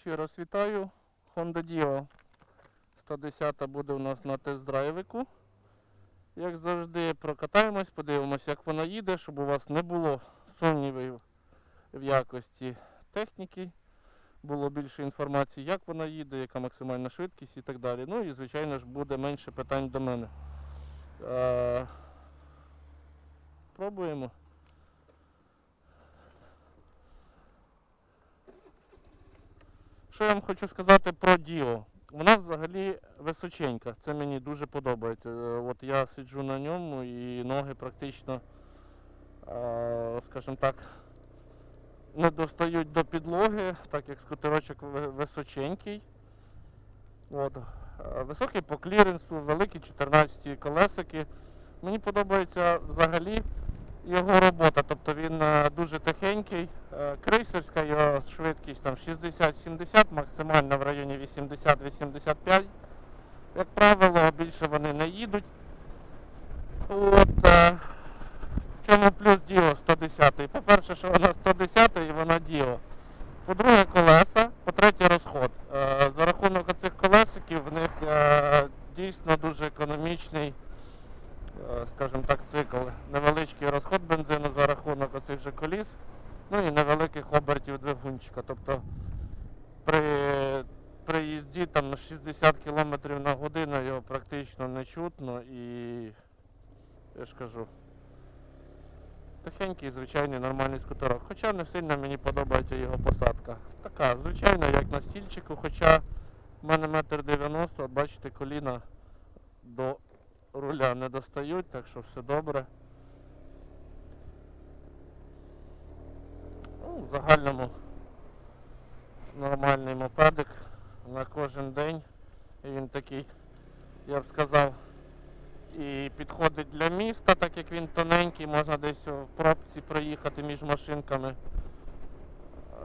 Ще раз вітаю. Honda Dio 110 буде у нас на тест-драйвику. Як завжди, прокатаємось, подивимося, як вона їде, щоб у вас не було сумнівів в якості техніки. Було більше інформації, як вона їде, яка максимальна швидкість і так далі. Ну і, звичайно ж, буде менше питань до мене. Е, Пробуємо. Що я вам хочу сказати про Діо? Вона взагалі височенька. Це мені дуже подобається. Е, От я сиджу на ньому і ноги практично, е, скажімо так, не достають до підлоги, так як скутерочок височенький. От. Е, Високий по кліренсу, великі 14 колесики. Мені подобається взагалі його робота. Тобто він е, дуже тихенький. Е, Крейсерська його швидкість там 60-70, максимально в районі 80-85. Як правило, більше вони не їдуть. От, е, чому плюс Діо 110. По-перше, що вона 110 і вона Діо. По-друге, колеса, по-третє, розход. За рахунок оцих колесиків в них дійсно дуже економічний, скажімо так, цикл. Невеличкий розход бензину за рахунок оцих же коліс, ну і невеликих обертів двигунчика. Тобто при, при їзді там 60 км на годину його практично не чутно і я ж кажу. Тихенький, звичайний нормальний скутерок. Хоча не сильно мені подобається його посадка. Така, звичайна, як на стільчику, хоча в мене метр 90, от бачите, коліна до руля не достають, так що все добре. Ну, в загальному нормальний мопедик на кожен день. Він такий, я б сказав, і підходить для міста, так як він тоненький, можна десь в пробці проїхати між машинками.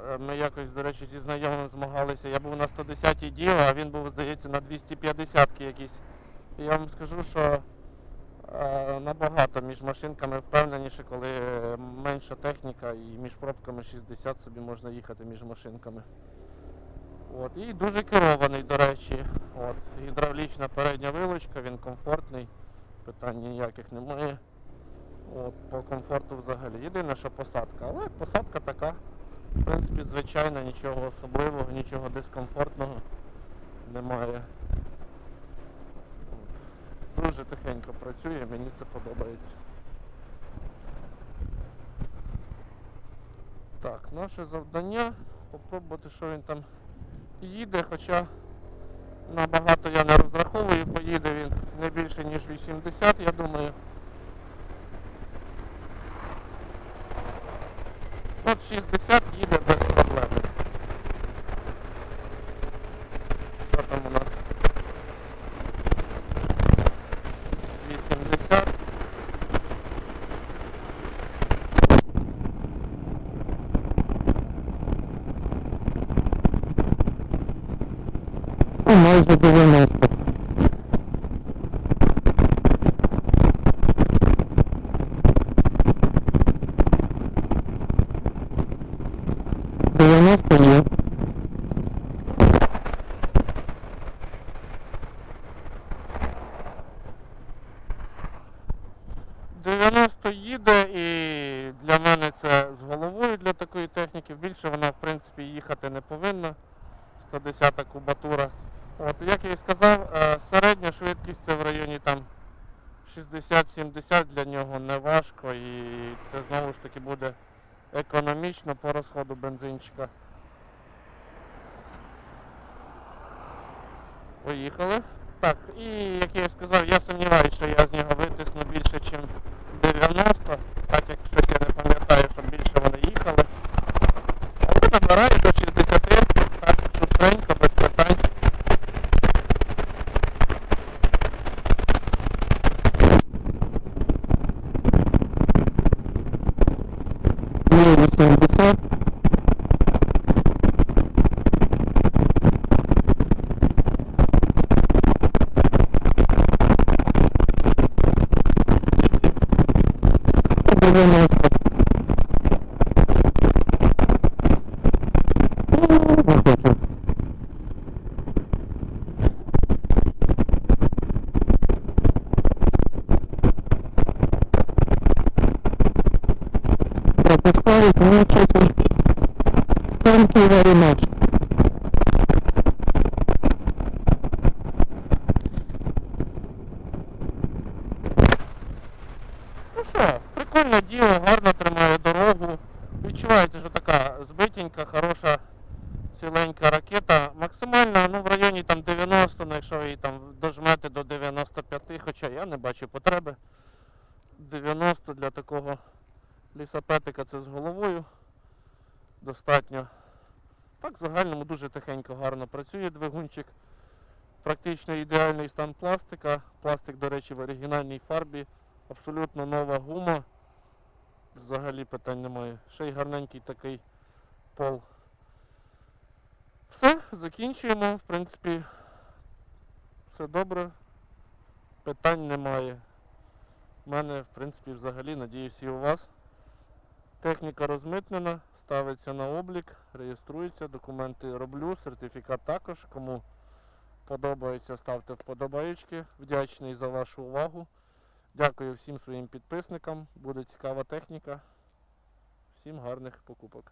Е, Ми якось, до речі, зі знайомим змагалися. Я був на 110-й діо, а він був, здається, на 250-ки якийсь. Я вам скажу, що е, набагато між машинками впевненіше, коли менша техніка і між пробками 60 собі можна їхати між машинками. От. І дуже керований, до речі. От. Гідравлічна передня вилочка, він комфортний, питань ніяких немає. От, по комфорту взагалі. Єдине, що посадка. Але посадка така, в принципі, звичайна, нічого особливого, нічого дискомфортного немає. Дуже тихенько працює, мені це подобається. Так, наше завдання попробувати, що він там їде, хоча набагато я не розраховую, поїде він не більше ніж 80, я думаю. От 60 їде без проблем. Що там у нас? 80. Ну, майже 90. Дев'яносто. 90 їде і для мене це з головою для такої техніки. Більше вона в принципі їхати не повинна. 110 кубатура. От, як я і сказав, е, середня швидкість це в районі там 60-70 для нього не важко і це знову ж таки буде економічно по розходу бензинчика. Поїхали. Так, і як я і сказав, я сумніваюся, що я з нього витисну більше, ніж 90, так як щось я не пам'ятаю, що більше вони їхали. Але набираю до 60, так, шустренько, без питань. Є 80. Дев'яносто. Високий. Great, Manchester. Thank you very much. Ну що, прикольне діло, гарно тримає дорогу. Відчувається, що така збитенька, хороша, ціленька ракета. Максимально ну, в районі там 90, ну, якщо її там дожмете до 95, хоча я не бачу потреби. 90 для такого лісапетика це з головою. Достатньо. Так, в загальному дуже тихенько, гарно працює двигунчик. Практично ідеальний стан пластика. Пластик, до речі, в оригінальній фарбі. Абсолютно нова гума. Взагалі питань немає. Ще й гарненький такий пол. Все, закінчуємо. В принципі, все добре. Питань немає. У мене, в принципі, взагалі, надіюсь, і у вас. Техніка розмитнена, ставиться на облік, реєструється, документи роблю, сертифікат також. Кому подобається, ставте вподобаєчки. Вдячний за вашу увагу. Дякую всім своїм підписникам. Буде цікава техніка. Всім гарних покупок.